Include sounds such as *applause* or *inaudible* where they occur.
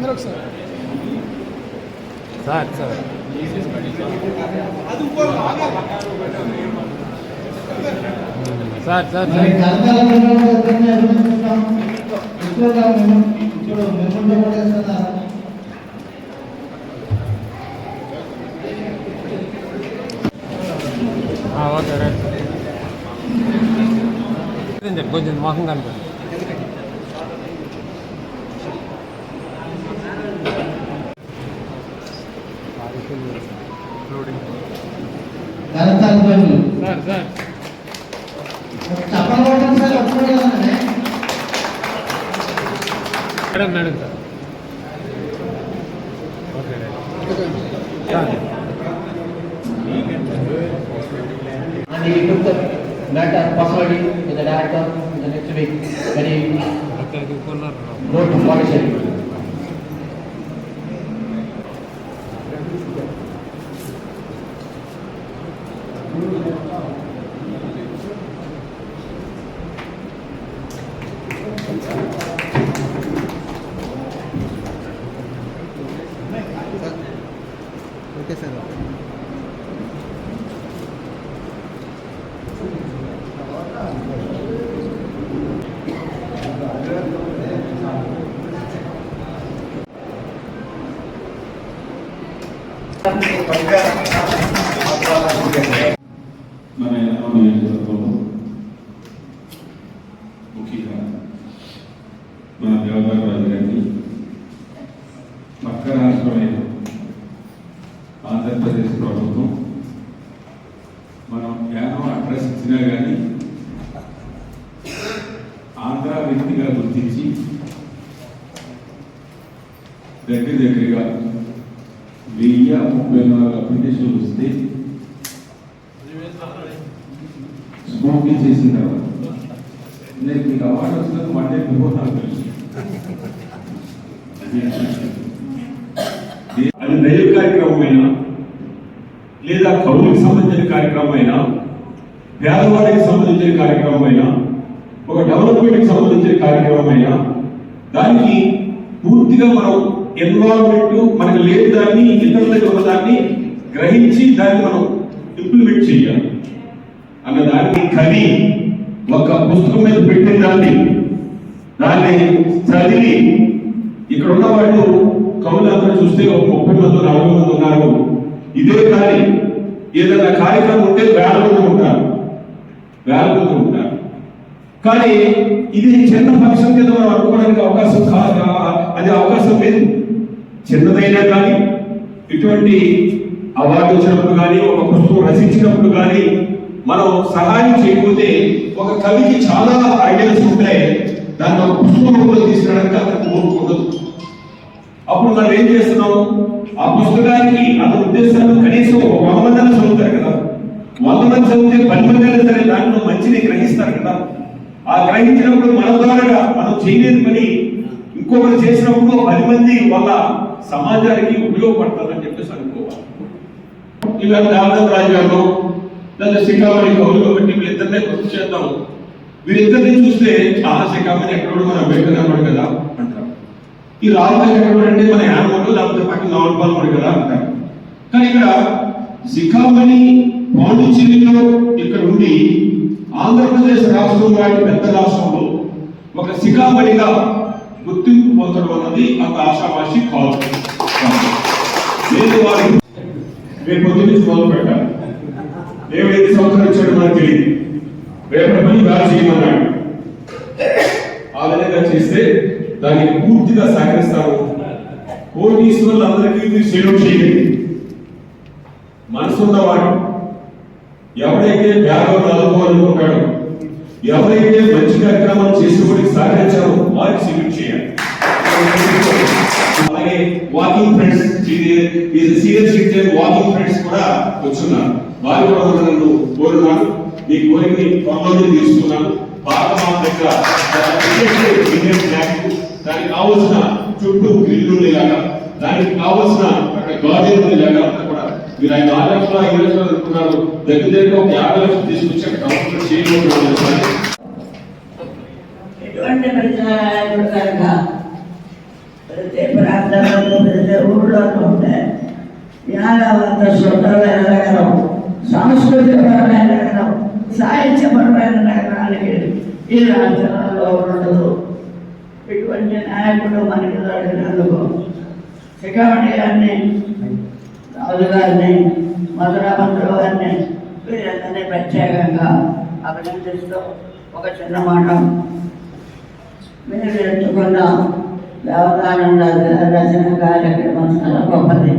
మీరు ఒకసారి. Sir sir. Sir sir okay right. కొంచెం మొహం కనపడు. సార్ సార్ చప్పలు కొట్టండి సార్, ఒక్కడే కదండి. Madam madam sir okay right sir and he took the matter personally to the director in the next week when he అక్కడికి కొన్నారు మన ఎన్నో ముఖ్యంగా మన దేవదారు రాజు గారిని పక్క రాష్ట్రమైన ఆంధ్రప్రదేశ్ ప్రభుత్వం మనం ఏమో అడ్రస్ ఇచ్చినా కానీ ఆంధ్ర వ్యక్తిగా గుర్తించి దగ్గర దగ్గరగా వెయ్యి ముప్పై నాలుగు అప్లికేషన్లు వస్తే స్మోకింగ్ చేసిన తర్వాత నేను మీకు అవార్డు వచ్చినందుకు వన్ డే బిఫోర్ నాకు తెలుసు *laughs* అది దైవ కార్యక్రమం అయినా లేదా కౌలుకి సంబంధించిన కార్యక్రమం అయినా పేదవాడికి సంబంధించిన కార్యక్రమం అయినా ఒక డెవలప్మెంట్కి సంబంధించిన కార్యక్రమం అయినా దానికి పూర్తిగా మనం ఎన్వాల్వ్మెంట్ మనకు లేని దాన్ని ఇతరుల దగ్గర ఉన్నదాన్ని గ్రహించి దాన్ని మనం ఇంప్లిమెంట్ చేయాలి. అన్న దాన్ని కవి ఒక పుస్తకం మీద పెట్టిన దాన్ని దాన్ని చదివి ఇక్కడ ఉన్న వాళ్ళు కవులందరూ చూస్తే ఒక ముప్పై మంది నలభై మంది ఉన్నారు. ఇదే కానీ ఏదైనా కార్యక్రమం ఉంటే వేల మంది ఉంటారు. వేల మంది ఉంటారు. కానీ ఇది చిన్న ఫంక్షన్ కింద మనం అనుకోవడానికి అవకాశం కాదు అది అవకాశం లేదు చిన్నదైనా కానీ ఇటువంటి అవార్డు వచ్చినప్పుడు కానీ ఒక పుస్తకం రచించినప్పుడు కానీ మనం సహాయం చేయకపోతే ఒక కవికి చాలా ఐడియాస్ ఉంటాయి. దాన్ని ఒక పుస్తకం రూపంలో తీసుకురావడానికి అతనికి ఉండదు. అప్పుడు మనం ఏం చేస్తున్నాం? ఆ పుస్తకానికి అతని ఉద్దేశాలు కనీసం ఒక వంద మంది చదువుతారు కదా. వంద మంది చదివితే పది మంది అయినా సరే దాంట్లో మంచిని గ్రహిస్తారు కదా. ఆ గ్రహించినప్పుడు మన ద్వారా మనం చేయలేని పని ఇంకొకరు చేసినప్పుడు పది మంది వల్ల సమాజానికి ఉపయోగపడతారని చెప్పేసి అనుకోవాలి. ఇలా దాదాపు రాజు లేదా శ్రీకామణి కౌలు బట్టి వీళ్ళిద్దరినే గుర్తు చేద్దాం. వీరిద్దరిని చూస్తే చాలా శ్రీకామణి ఎక్కడ మన అంబేద్కర్ అన్నాడు కదా అంటారు. ఈ రాజధాని ఎక్కడ అంటే మన యానమోడు లేకపోతే పక్కన నావల్పాలమడు కదా అంటారు. కానీ ఇక్కడ శిఖామణి పాండిచ్చేరిలో ఇక్కడ ఉండి ఆంధ్రప్రదేశ్ రాష్ట్రం లాంటి పెద్ద రాష్ట్రంలో ఒక శిఖామణిగా గుర్తింపు పొందడం అన్నది అంత ఆశామాషి కాదు నేను వారి రేపు పొద్దు నుంచి మొదలు పెట్టాలి దేవుడు ఎన్ని సంవత్సరాలు ఇచ్చాడు మనకు తెలియదు. రేపటి పని బాగా చేయమన్నాడు. ఆ విధంగా చేస్తే దానికి పూర్తిగా సహకరిస్తాము సహకరిస్తాను. కోటీశ్వరులందరికీ మీరు సేవ చేయండి. మనసున్నవాడు ఎవరైతే పేదవాడు ఆదుకోవాలనుకుంటాడో ఎవరైతే సహకరించారు వారికి సెల్యూట్ చేయాలి అలాగే walking friends senior citizen walking friends కూడా వచ్చున్నారు. వారు కూడా నన్ను కోరున్నాను. మీ కోరికని త్వరలోనే తీసుకున్నాను బాగా మా దగ్గర ఇండియన్ ఫ్లాగ్ దానికి కావలసిన చుట్టూ గ్రిల్లు ఉండేలాగా దానికి కావలసిన అక్కడ గార్డెన్ ఉండేలాగా అంతా కూడా మీరు ఆయన ఆరు లక్షల ఐదు లక్షలు అనుకున్నారు. దగ్గర దగ్గర ఒక యాభై లక్షలు తీసుకొచ్చి అక్కడ కంప్లీట్ ఊళ్ళోనూ ఉంటే యాదవంత శుద్ధమైన నగరం సాంస్కృతికపరమైన నగరం సాహిత్యపరమైన నగరానికి ఈ రాష్ట్రంలో ఉండదు. ఇటువంటి నాయకుడు మనకి దొరికినందుకు శిఖామణి గారిని రాజు గారిని మధురామంతుడు గారిని వీరందరినీ ప్రత్యేకంగా అభినందిస్తూ ఒక చిన్న మాట. మీరు ఎంచుకున్న దేవతానంద రచన కార్యక్రమం చాలా గొప్పది